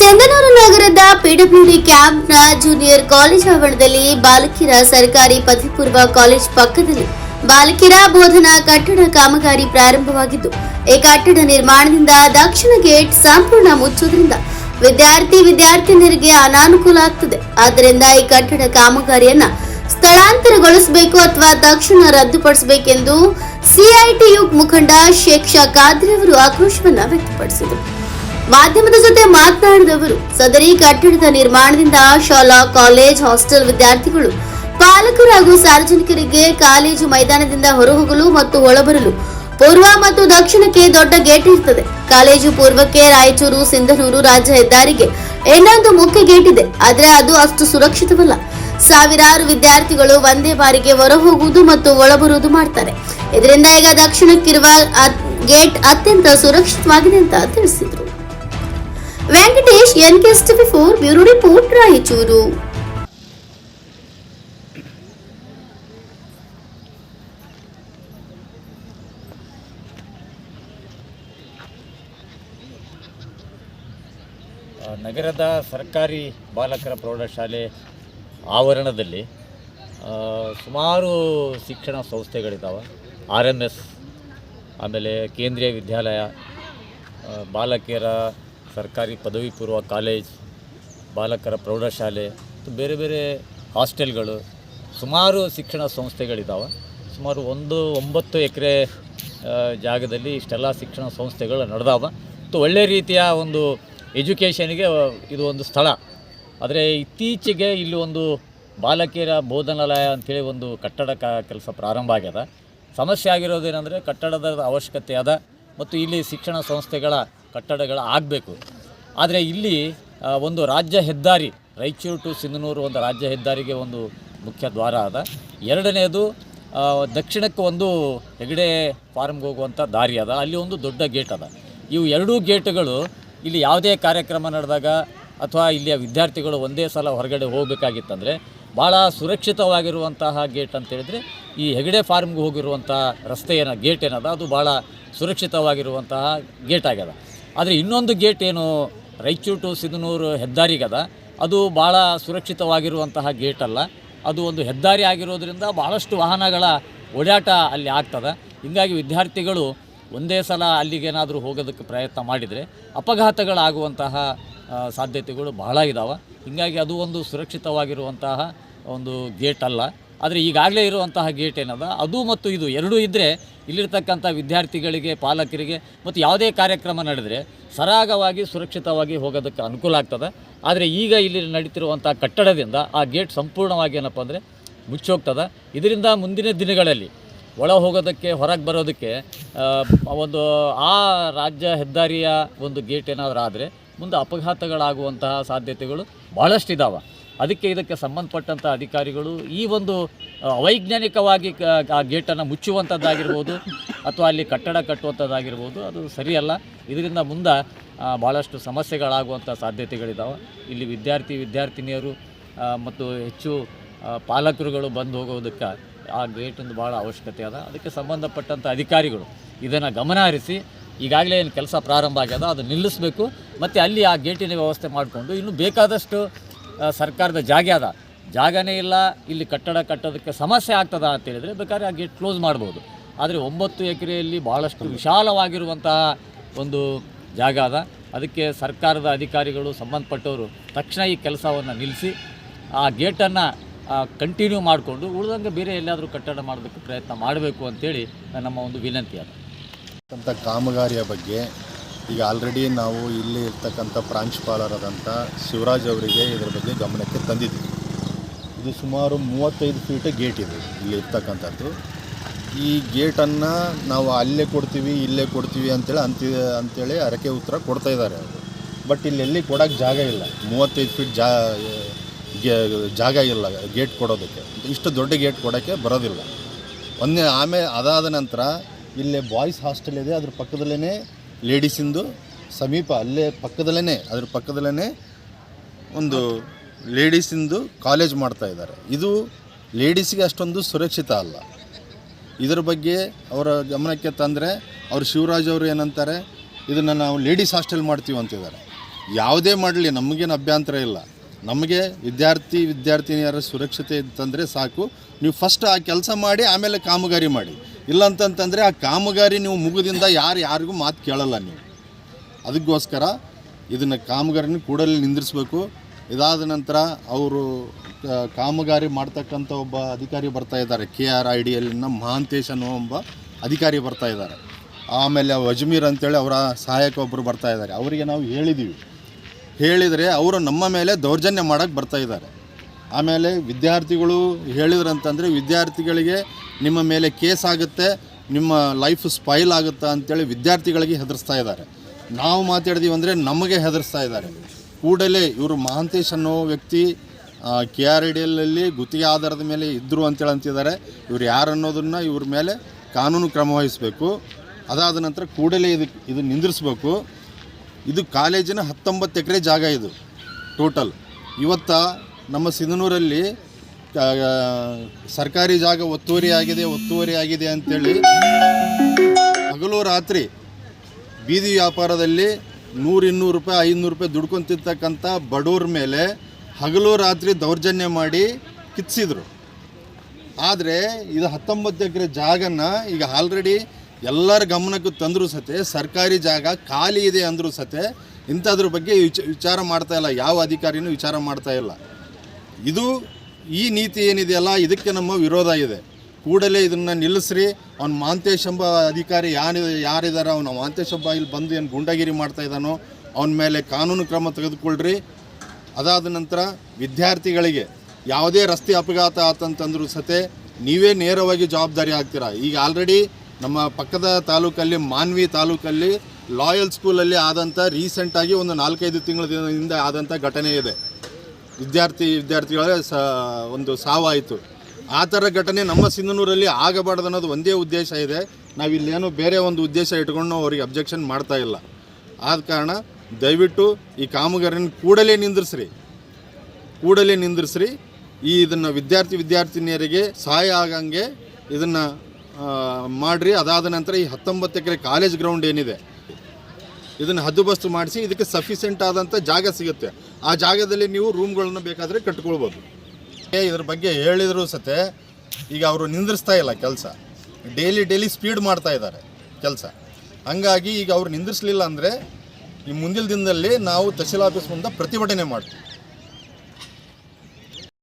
ಸಿಂಧನೂರು ನಗರದ PWD ಕ್ಯಾಂಪ್ನ junior college ಆವರಣದಲ್ಲಿ ಬಾಲಕಿರ ಸರ್ಕಾರಿ ಪದವಿ ಪೂರ್ವ ಕಾಲೇಜ್ ಪಕ್ಕದಲ್ಲಿ ಬಾಲಕಿರ ಬೋಧನಾ ಕಟ್ಟಡ ಕಾಮಗಾರಿ ಪ್ರಾರಂಭವಾಗಿದ್ದು, ಈ ಕಟ್ಟಡ ನಿರ್ಮಾಣದಿಂದ ದಕ್ಷಿಣ ಗೇಟ್ ಸಂಪೂರ್ಣ ಮುಚ್ಚುವುದರಿಂದ ವಿದ್ಯಾರ್ಥಿ ವಿದ್ಯಾರ್ಥಿನಿಯರಿಗೆ ಅನಾನುಕೂಲ ಆಗ್ತದೆ. ಆದ್ದರಿಂದ ಈ ಕಟ್ಟಡ ಕಾಮಗಾರಿಯನ್ನ ಸ್ಥಳಾಂತರಗೊಳಿಸಬೇಕು ಅಥವಾ ತಕ್ಷಣ ರದ್ದುಪಡಿಸಬೇಕೆಂದು ಸಿಐಟಿಯು ಮುಖಂಡ ಶೇಖ್ ಶಾ ಖಾದ್ರಿ ಅವರು ಆಕ್ರೋಶವನ್ನು ವ್ಯಕ್ತಪಡಿಸಿದರು. ಮಾಧ್ಯಮದ ಜೊತೆ ಮಾತನಾಡಿದವರು, ಸದರಿ ಕಟ್ಟಡದ ನಿರ್ಮಾಣದಿಂದ ಶಾಲಾ, ಕಾಲೇಜ್, ಹಾಸ್ಟೆಲ್ ವಿದ್ಯಾರ್ಥಿಗಳು ಪಾಲಕರು ಹಾಗೂ ಸಾರ್ವಜನಿಕರಿಗೆ ಕಾಲೇಜು ಮೈದಾನದಿಂದ ಹೊರಹೋಗಲು ಮತ್ತು ಒಳಬರಲು ಪೂರ್ವ ಮತ್ತು ದಕ್ಷಿಣಕ್ಕೆ ದೊಡ್ಡ ಗೇಟ್ ಇರ್ತದೆ. ಕಾಲೇಜು ಪೂರ್ವಕ್ಕೆ ರಾಯಚೂರು, ಸಿಂಧನೂರು ರಾಜ್ಯ ಹೆದ್ದಾರಿಗೆ ಇನ್ನೊಂದು ಮುಖ್ಯ ಗೇಟ್ ಇದೆ. ಆದ್ರೆ ಅದು ಅಷ್ಟು ಸುರಕ್ಷಿತವಲ್ಲ. ಸಾವಿರಾರು ವಿದ್ಯಾರ್ಥಿಗಳು ಒಂದೇ ಬಾರಿಗೆ ಹೊರಹೋಗುವುದು ಮತ್ತು ಒಳಬರುವುದು ಮಾಡ್ತಾರೆ. ಇದರಿಂದ ಈಗ ದಕ್ಷಿಣಕ್ಕಿರುವ ಗೇಟ್ ಅತ್ಯಂತ ಸುರಕ್ಷಿತವಾಗಿದೆ ಅಂತ ತಿಳಿಸಿದರು. Venkatesh NKS TV four bureau report Raichur. ನಗರದ ಸರ್ಕಾರಿ ಬಾಲಕರ ಪ್ರೌಢಶಾಲೆ ಆವರಣದಲ್ಲಿ ಸುಮಾರು ಶಿಕ್ಷಣ ಸಂಸ್ಥೆಗಳಿದ್ದಾವೆ ಆರ್ ಎಂ ಎಸ್, ಆಮೇಲೆ ಕೇಂದ್ರೀಯ ವಿದ್ಯಾಲಯ ಬಾಲಕಿಯರ ಸರ್ಕಾರಿ ಪದವಿ ಪೂರ್ವ ಕಾಲೇಜ್, ಬಾಲಕರ ಪ್ರೌಢಶಾಲೆ, ಮತ್ತು ಬೇರೆ ಬೇರೆ ಹಾಸ್ಟೆಲ್ಗಳು ಸುಮಾರು ಶಿಕ್ಷಣ ಸಂಸ್ಥೆಗಳಿದ್ದಾವೆ ಸುಮಾರು ಒಂದು ಒಂಬತ್ತು ಎಕರೆ ಜಾಗದಲ್ಲಿ ಇಷ್ಟೆಲ್ಲ ಶಿಕ್ಷಣ ಸಂಸ್ಥೆಗಳು ನಡೆದಾವ. ಮತ್ತು ಒಳ್ಳೆ ರೀತಿಯ ಒಂದು ಎಜುಕೇಷನ್ಗೆ ಇದು ಒಂದು ಸ್ಥಳ. ಆದರೆ ಇತ್ತೀಚೆಗೆ ಇಲ್ಲಿ ಒಂದು ಬಾಲಕಿಯರ ಬೋಧನಾಲಯ ಅಂಥೇಳಿ ಒಂದು ಕಟ್ಟಡ ಕ, ಕೆಲಸ ಪ್ರಾರಂಭ ಆಗ್ಯದ. ಸಮಸ್ಯೆ ಆಗಿರೋದೇನೆಂದರೆ ಕಟ್ಟಡದ ಅವಶ್ಯಕತೆ ಅದ. ಮತ್ತು ಇಲ್ಲಿ ಶಿಕ್ಷಣ ಸಂಸ್ಥೆಗಳ ಕಟ್ಟಡಗಳ ಆಗಬೇಕು. ಆದರೆ ಇಲ್ಲಿ ಒಂದು ರಾಜ್ಯ ಹೆದ್ದಾರಿ, ರಾಯಚೂರು ಟು ಸಿಂಧನೂರು ಒಂದು ರಾಜ್ಯ ಹೆದ್ದಾರಿಗೆ ಒಂದು ಮುಖ್ಯ ದ್ವಾರ ಅದ. ಎರಡನೇದು ದಕ್ಷಿಣಕ್ಕೆ ಒಂದು ಹೆಗಡೆ ಫಾರ್ಮ್ಗೆ ಹೋಗುವಂಥ ದಾರಿ ಅದ. ಅಲ್ಲಿ ಒಂದು ದೊಡ್ಡ ಗೇಟ್ ಅದ. ಇವು ಎರಡೂ ಗೇಟ್ಗಳು ಇಲ್ಲಿ ಯಾವುದೇ ಕಾರ್ಯಕ್ರಮ ನಡೆದಾಗ ಅಥವಾ ಇಲ್ಲಿಯ ವಿದ್ಯಾರ್ಥಿಗಳು ಒಂದೇ ಸಲ ಹೊರಗಡೆ ಹೋಗಬೇಕಾಗಿತ್ತಂದರೆ ಭಾಳ ಸುರಕ್ಷಿತವಾಗಿರುವಂತಹ ಗೇಟ್ ಅಂತೇಳಿದರೆ ಈ ಹೆಗಡೆ ಫಾರ್ಮ್ಗೆ ಹೋಗಿರುವಂಥ ರಸ್ತೆ ಏನ ಗೇಟ್ ಏನದ, ಅದು ಭಾಳ ಸುರಕ್ಷಿತವಾಗಿರುವಂತಹ ಗೇಟ್ ಆಗ್ಯದ. ಆದರೆ ಇನ್ನೊಂದು ಗೇಟ್ ಏನು ರಾಯಚೂರು ಟು ಸಿಂಧನೂರು ಹೆದ್ದಾರಿಗದ, ಅದು ಭಾಳ ಸುರಕ್ಷಿತವಾಗಿರುವಂತಹ ಗೇಟ್ ಅಲ್ಲ. ಅದು ಒಂದು ಹೆದ್ದಾರಿ ಆಗಿರೋದ್ರಿಂದ ಭಾಳಷ್ಟು ವಾಹನಗಳ ಓಡಾಟ ಅಲ್ಲಿ ಆಗ್ತದೆ. ಹೀಗಾಗಿ ವಿದ್ಯಾರ್ಥಿಗಳು ಒಂದೇ ಸಲ ಅಲ್ಲಿಗೇನಾದರೂ ಹೋಗೋದಕ್ಕೆ ಪ್ರಯತ್ನ ಮಾಡಿದರೆ ಅಪಘಾತಗಳಾಗುವಂತಹ ಸಾಧ್ಯತೆಗಳು ಬಹಳ ಇದ್ದಾವೆ ಹೀಗಾಗಿ ಅದು ಒಂದು ಸುರಕ್ಷಿತವಾಗಿರುವಂತಹ ಒಂದು ಗೇಟ್ ಅಲ್ಲ. ಆದರೆ ಈಗಾಗಲೇ ಇರುವಂತಹ ಗೇಟ್ ಏನದ? ಅದು ಮತ್ತು ಇದು ಎರಡೂ ಇದ್ದರೆ ಇಲ್ಲಿರ್ತಕ್ಕಂಥ ವಿದ್ಯಾರ್ಥಿಗಳಿಗೆ, ಪಾಲಕರಿಗೆ ಮತ್ತು ಯಾವುದೇ ಕಾರ್ಯಕ್ರಮ ನಡೆದರೆ ಸರಾಗವಾಗಿ, ಸುರಕ್ಷಿತವಾಗಿ ಹೋಗೋದಕ್ಕೆ ಅನುಕೂಲ ಆಗ್ತದೆ. ಆದರೆ ಈಗ ಇಲ್ಲಿ ನಡೀತಿರುವಂಥ ಕಟ್ಟಡದಿಂದ ಆ ಗೇಟ್ ಸಂಪೂರ್ಣವಾಗಿ ಏನಪ್ಪ ಅಂದರೆ ಮುಚ್ಚೋಗ್ತದೆ. ಇದರಿಂದ ಮುಂದಿನ ದಿನಗಳಲ್ಲಿ ಒಳ ಹೋಗೋದಕ್ಕೆ, ಹೊರಗೆ ಬರೋದಕ್ಕೆ ಒಂದು ಆ ರಾಜ್ಯ ಹೆದ್ದಾರಿಯ ಒಂದು ಗೇಟ್ ಏನಾದರೂ ಆದರೆ ಮುಂದೆ ಅಪಘಾತಗಳಾಗುವಂತಹ ಸಾಧ್ಯತೆಗಳು ಭಾಳಷ್ಟಿದ್ದಾವೆ ಅದಕ್ಕೆ ಇದಕ್ಕೆ ಸಂಬಂಧಪಟ್ಟಂಥ ಅಧಿಕಾರಿಗಳು ಈ ಒಂದು ಅವೈಜ್ಞಾನಿಕವಾಗಿ ಆ ಗೇಟನ್ನು ಮುಚ್ಚುವಂಥದ್ದಾಗಿರ್ಬೋದು, ಅಥವಾ ಅಲ್ಲಿ ಕಟ್ಟಡ ಕಟ್ಟುವಂಥದ್ದಾಗಿರ್ಬೋದು, ಅದು ಸರಿಯಲ್ಲ. ಇದರಿಂದ ಮುಂದೆ ಭಾಳಷ್ಟು ಸಮಸ್ಯೆಗಳಾಗುವಂಥ ಸಾಧ್ಯತೆಗಳಿದ್ದಾವೆ ಇಲ್ಲಿ ವಿದ್ಯಾರ್ಥಿ, ವಿದ್ಯಾರ್ಥಿನಿಯರು ಮತ್ತು ಹೆಚ್ಚು ಪಾಲಕರುಗಳು ಬಂದು ಹೋಗೋದಕ್ಕೆ ಆ ಗೇಟಿಂದು ಭಾಳ ಅವಶ್ಯಕತೆ ಅದ. ಅದಕ್ಕೆ ಸಂಬಂಧಪಟ್ಟಂಥ ಅಧಿಕಾರಿಗಳು ಇದನ್ನು ಗಮನ ಹರಿಸಿ, ಈಗಾಗಲೇ ಏನು ಕೆಲಸ ಪ್ರಾರಂಭ ಆಗ್ಯದ, ಅದು ನಿಲ್ಲಿಸಬೇಕು. ಮತ್ತು ಅಲ್ಲಿ ಆ ಗೇಟಿನ ವ್ಯವಸ್ಥೆ ಮಾಡಿಕೊಂಡು ಇನ್ನು ಬೇಕಾದಷ್ಟು ಸರ್ಕಾರದ ಜಾಗ ಅದ. ಜಾಗನೇ ಇಲ್ಲ, ಇಲ್ಲಿ ಕಟ್ಟಡ ಕಟ್ಟೋದಕ್ಕೆ ಸಮಸ್ಯೆ ಆಗ್ತದ ಅಂತ ಹೇಳಿದರೆ ಬೇಕಾದ್ರೆ ಆ ಗೇಟ್ ಕ್ಲೋಸ್ ಮಾಡ್ಬೋದು. ಆದರೆ ಒಂಬತ್ತು ಎಕರೆಯಲ್ಲಿ ಭಾಳಷ್ಟು ವಿಶಾಲವಾಗಿರುವಂತಹ ಒಂದು ಜಾಗ ಅದ. ಅದಕ್ಕೆ ಸರ್ಕಾರದ ಅಧಿಕಾರಿಗಳು ಸಂಬಂಧಪಟ್ಟವರು ತಕ್ಷಣ ಈ ಕೆಲಸವನ್ನು ನಿಲ್ಲಿಸಿ ಆ ಗೇಟನ್ನು ಕಂಟಿನ್ಯೂ ಮಾಡಿಕೊಂಡು ಉಳಿದಂಗೆ ಬೇರೆ ಎಲ್ಲಾದರೂ ಕಟ್ಟಡ ಮಾಡೋದಕ್ಕೆ ಪ್ರಯತ್ನ ಮಾಡಬೇಕು ಅಂತೇಳಿ ನಮ್ಮ ಒಂದು ವಿನಂತಿ ಅದು. ಕಾಮಗಾರಿಯ ಬಗ್ಗೆ ಈಗ ಆಲ್ರೆಡಿ ನಾವು ಇಲ್ಲಿ ಇರ್ತಕ್ಕಂಥ ಪ್ರಾಂಶುಪಾಲರಾದಂಥ ಶಿವರಾಜ್ ಅವರಿಗೆ ಇದರ ಬಗ್ಗೆ ಗಮನಕ್ಕೆ ತಂದಿದ್ದೀವಿ. ಇದು ಸುಮಾರು ಮೂವತ್ತೈದು ಫೀಟ್ ಗೇಟ್ ಇದೆ ಇಲ್ಲಿ ಇರ್ತಕ್ಕಂಥದ್ದು. ಈ ಗೇಟನ್ನು ನಾವು ಅಲ್ಲೇ ಕೊಡ್ತೀವಿ, ಇಲ್ಲೇ ಕೊಡ್ತೀವಿ ಅಂತೇಳಿ ಅಂತ, ಅಂತೇಳಿ ಅರಕೆ ಉತ್ತರ ಕೊಡ್ತಾ ಇದ್ದಾರೆ ಅವರು. ಬಟ್ ಇಲ್ಲಿ ಎಲ್ಲಿ ಕೊಡೋಕ್ಕೆ ಜಾಗ ಇಲ್ಲ. ಮೂವತ್ತೈದು ಫೀಟ್ ಜಾ ಜಾಗ ಇಲ್ಲ ಗೇಟ್ ಕೊಡೋದಕ್ಕೆ. ಇಷ್ಟು ದೊಡ್ಡ ಗೇಟ್ ಕೊಡೋಕ್ಕೆ ಬರೋದಿಲ್ಲ. ಒಂದೇ ಆಮೇಲೆ ಅದಾದ ನಂತರ ಇಲ್ಲೇ ಬಾಯ್ಸ್ ಹಾಸ್ಟೆಲ್ ಇದೆ, ಅದ್ರ ಪಕ್ಕದಲ್ಲೇ ಲೇಡೀಸಿಂದು ಸಮೀಪ, ಅಲ್ಲೇ ಪಕ್ಕದಲ್ಲೇ ಅದ್ರ ಪಕ್ಕದಲ್ಲೇ ಒಂದು ಲೇಡೀಸಿಂದು ಕಾಲೇಜ್ ಮಾಡ್ತಾ ಇದ್ದಾರೆ. ಇದು ಲೇಡೀಸಿಗೆ ಅಷ್ಟೊಂದು ಸುರಕ್ಷಿತ ಅಲ್ಲ. ಇದರ ಬಗ್ಗೆ ಅವರ ಗಮನಕ್ಕೆ ತಂದರೆ ಅವರು ಶಿವರಾಜ್ ಅವರು ಏನಂತಾರೆ, ಇದನ್ನು ನಾವು ಲೇಡೀಸ್ ಹಾಸ್ಟೆಲ್ ಮಾಡ್ತೀವಿ ಅಂತಿದ್ದಾರೆ. ಯಾವುದೇ ಮಾಡಲಿ, ನಮಗೇನು ಅಭ್ಯಂತರ ಇಲ್ಲ. ನಮಗೆ ವಿದ್ಯಾರ್ಥಿ, ವಿದ್ಯಾರ್ಥಿನಿಯರ ಸುರಕ್ಷತೆ ಇತ್ತಂದರೆ ಸಾಕು. ನೀವು ಫಸ್ಟ್ ಆ ಕೆಲಸ ಮಾಡಿ, ಆಮೇಲೆ ಕಾಮಗಾರಿ ಮಾಡಿ. ಇಲ್ಲ ಅಂತಂತಂದರೆ ಆ ಕಾಮಗಾರಿ ನೀವು ಮುಗಿದಿಂದ ಯಾರು ಯಾರಿಗೂ ಮಾತು ಕೇಳಲ್ಲ ನೀವು. ಅದಕ್ಕೋಸ್ಕರ ಇದನ್ನು ಕಾಮಗಾರಿನ ಕೂಡಲೇ ನಿಂದಿರಿಸ್ಬೇಕು. ಇದಾದ ನಂತರ ಅವರು ಕಾಮಗಾರಿ ಮಾಡ್ತಕ್ಕಂಥ ಒಬ್ಬ ಅಧಿಕಾರಿ ಬರ್ತಾ ಇದ್ದಾರೆ. ಕೆ ಆರ್ ಐ ಡಿ ಎಲ್ಲಿನ ಮಹಾಂತೇಶ್ ಅನ್ನೋ ಒಬ್ಬ ಅಧಿಕಾರಿ ಬರ್ತಾ ಇದ್ದಾರೆ. ಆಮೇಲೆ ಅಜ್ಮೀರ್ ಅಂತೇಳಿ ಅವರ ಸಹಾಯಕ ಒಬ್ಬರು ಬರ್ತಾ ಇದ್ದಾರೆ. ಅವರಿಗೆ ನಾವು ಹೇಳಿದ್ದೀವಿ ಹೇಳಿದರೆ ಅವರು ನಮ್ಮ ಮೇಲೆ ದೌರ್ಜನ್ಯ ಮಾಡೋಕ್ಕೆ ಬರ್ತಾ ಇದ್ದಾರೆ. ಆಮೇಲೆ ವಿದ್ಯಾರ್ಥಿಗಳು ಹೇಳಿದ್ರಂತಂದರೆ ವಿದ್ಯಾರ್ಥಿಗಳಿಗೆ ನಿಮ್ಮ ಮೇಲೆ ಕೇಸ್ ಆಗುತ್ತೆ, ನಿಮ್ಮ ಲೈಫ್ ಸ್ಪೈಲ್ ಆಗುತ್ತಾ ಅಂತೇಳಿ ವಿದ್ಯಾರ್ಥಿಗಳಿಗೆ ಹೆದರಿಸ್ತಾ ಇದ್ದಾರೆ. ನಾವು ಮಾತಾಡಿದೀವಿ ಅಂದರೆ ನಮಗೆ ಹೆದರಿಸ್ತಾ ಇದ್ದಾರೆ. ಕೂಡಲೇ ಇವರು ಮಹಾಂತೇಶ್ ಅನ್ನೋ ವ್ಯಕ್ತಿ ಕೆ ಆರ್ ಐ ಡಿ ಎಲ್ಲಲ್ಲಿ ಗುತ್ತಿಗೆ ಆಧಾರದ ಮೇಲೆ ಇದ್ದರು ಅಂತೇಳಿ ಅಂತಿದ್ದಾರೆ. ಇವ್ರು ಯಾರು ಅನ್ನೋದನ್ನು ಇವ್ರ ಮೇಲೆ ಕಾನೂನು ಕ್ರಮ ವಹಿಸಬೇಕು. ಅದಾದ ನಂತರ ಕೂಡಲೇ ಇದು ಇದು ನಿಂದಿರಿಸ್ಬೇಕು. ಇದು ಕಾಲೇಜಿನ ಹತ್ತೊಂಬತ್ತು ಎಕರೆ ಜಾಗ ಇದು, ಟೋಟಲ್. ಇವತ್ತ ನಮ್ಮ ಸಿಂಧನೂರಲ್ಲಿ ಸರ್ಕಾರಿ ಜಾಗ ಒತ್ತುವರಿ ಆಗಿದೆ ಒತ್ತುವರಿ ಆಗಿದೆ ಅಂತೇಳಿ ಹಗಲು ರಾತ್ರಿ ಬೀದಿ ವ್ಯಾಪಾರದಲ್ಲಿ ನೂರು ಇನ್ನೂರು ರೂಪಾಯಿ, ಐನೂರು ರೂಪಾಯಿ ದುಡ್ಕೊಂಡು ಬಡವ್ರ ಮೇಲೆ ಹಗಲು ರಾತ್ರಿ ದೌರ್ಜನ್ಯ ಮಾಡಿ ಕಿತ್ಸಿದ್ರು. ಆದರೆ ಇದು ಹತ್ತೊಂಬತ್ತು ಎಕರೆ ಜಾಗನ ಈಗ ಆಲ್ರೆಡಿ ಎಲ್ಲರ ಗಮನಕ್ಕೂ ತಂದರೂ ಸತೆ, ಸರ್ಕಾರಿ ಜಾಗ ಖಾಲಿ ಇದೆ ಅಂದರೂ ಸತೆ, ಇಂಥದ್ರ ಬಗ್ಗೆ ವಿಚ, ವಿಚಾರ ಮಾಡ್ತಾ ಇಲ್ಲ, ಯಾವ ಅಧಿಕಾರಿನೂ ವಿಚಾರ ಮಾಡ್ತಾ ಇಲ್ಲ. ಇದು ಈ ನೀತಿ ಏನಿದೆಯಲ್ಲ ಇದಕ್ಕೆ ನಮ್ಮ ವಿರೋಧ ಇದೆ. ಕೂಡಲೇ ಇದನ್ನು ನಿಲ್ಲಿಸ್ರಿ. ಅವ್ನು ಮಾಂತೇಶ್ ಎಂಬ ಅಧಿಕಾರಿ ಯಾರು ಯಾರಿದ್ದಾರೆ ಅವನು ಮಾಂತೇಶ್ ಹಬ್ಬ ಇಲ್ಲಿ ಬಂದು ಏನು ಗುಂಡಗಿರಿ ಮಾಡ್ತಾ ಇದ್ದಾನೋ, ಅವನ ಮೇಲೆ ಕಾನೂನು ಕ್ರಮ ತೆಗೆದುಕೊಳ್ಳ್ರಿ ಅದಾದ ನಂತರ ವಿದ್ಯಾರ್ಥಿಗಳಿಗೆ ಯಾವುದೇ ರಸ್ತೆ ಅಪಘಾತ ಆತಂತಂದ್ರೂ ಸತೆ ನೀವೇ ನೇರವಾಗಿ ಜವಾಬ್ದಾರಿ ಆಗ್ತೀರಾ? ಈಗ ಆಲ್ರೆಡಿ ನಮ್ಮ ಪಕ್ಕದ ತಾಲೂಕಲ್ಲಿ, ಮಾನ್ವಿ ತಾಲೂಕಲ್ಲಿ ಲಾಯಲ್ ಸ್ಕೂಲಲ್ಲಿ ಆದಂಥ ರೀಸೆಂಟಾಗಿ ಒಂದು ನಾಲ್ಕೈದು ತಿಂಗಳ ದಿನದಿಂದ ಆದಂಥ ಘಟನೆ ಇದೆ. ವಿದ್ಯಾರ್ಥಿ ವಿದ್ಯಾರ್ಥಿಗಳ ಸ, ಒಂದು ಸಾವಾಯಿತು. ಆ ಥರ ಘಟನೆ ನಮ್ಮ ಸಿಂಧನೂರಲ್ಲಿ ಆಗಬಾರ್ದು ಅನ್ನೋದು ಒಂದೇ ಉದ್ದೇಶ ಇದೆ. ನಾವಿಲ್ಲೇನೋ ಬೇರೆ ಒಂದು ಉದ್ದೇಶ ಇಟ್ಕೊಂಡು ಅವರಿಗೆ ಅಬ್ಜೆಕ್ಷನ್ ಮಾಡ್ತಾ ಇಲ್ಲ. ಆದ ಕಾರಣ ದಯವಿಟ್ಟು ಈ ಕಾಮಗಾರಿನ ಕೂಡಲೇ ನಿಂದ್ರಿಸ್ರಿ. ಕೂಡಲೇ ನಿಂದ್ರಿಸ್ರಿ. ಈ ಇದನ್ನು ವಿದ್ಯಾರ್ಥಿ ವಿದ್ಯಾರ್ಥಿನಿಯರಿಗೆ ಸಹಾಯ ಆಗಂಗೆ ಇದನ್ನು ಮಾಡಿರಿ. ಅದಾದ ನಂತರ ಈ ಹತ್ತೊಂಬತ್ತು ಎಕರೆ ಕಾಲೇಜ್ ಗ್ರೌಂಡ್ ಏನಿದೆ, ಇದನ್ನು ಹದ್ದುಬಸ್ತು ಮಾಡಿಸಿ, ಇದಕ್ಕೆ ಸಫಿಷಿಯೆಂಟ್ ಆದಂಥ ಜಾಗ ಸಿಗುತ್ತೆ. ಆ ಜಾಗದಲ್ಲಿ ನೀವು ರೂಮ್ಗಳನ್ನು ಬೇಕಾದರೆ ಕಟ್ಕೊಳ್ಬೋದು. ಇದ್ರ ಬಗ್ಗೆ ಹೇಳಿದರೂ ಸತೆ ಈಗ ಅವರು ನಿಂದ್ರಿಸ್ತಾ ಇಲ್ಲ ಕೆಲಸ. ಡೈಲಿ ಡೈಲಿ ಸ್ಪೀಡ್ ಮಾಡ್ತಾ ಇದ್ದಾರೆ ಕೆಲಸ. ಹಂಗಾಗಿ ಈಗ ಅವ್ರು ನಿಂದಿರಿಸಲಿಲ್ಲ ಅಂದರೆ ಈ ಮುಂದಿನ ದಿನದಲ್ಲಿ ನಾವು ತಹಸೀಲ್ ಆಫೀಸ್ ಮುಂದೆ ಪ್ರತಿಭಟನೆ ಮಾಡ್ತೀವಿ.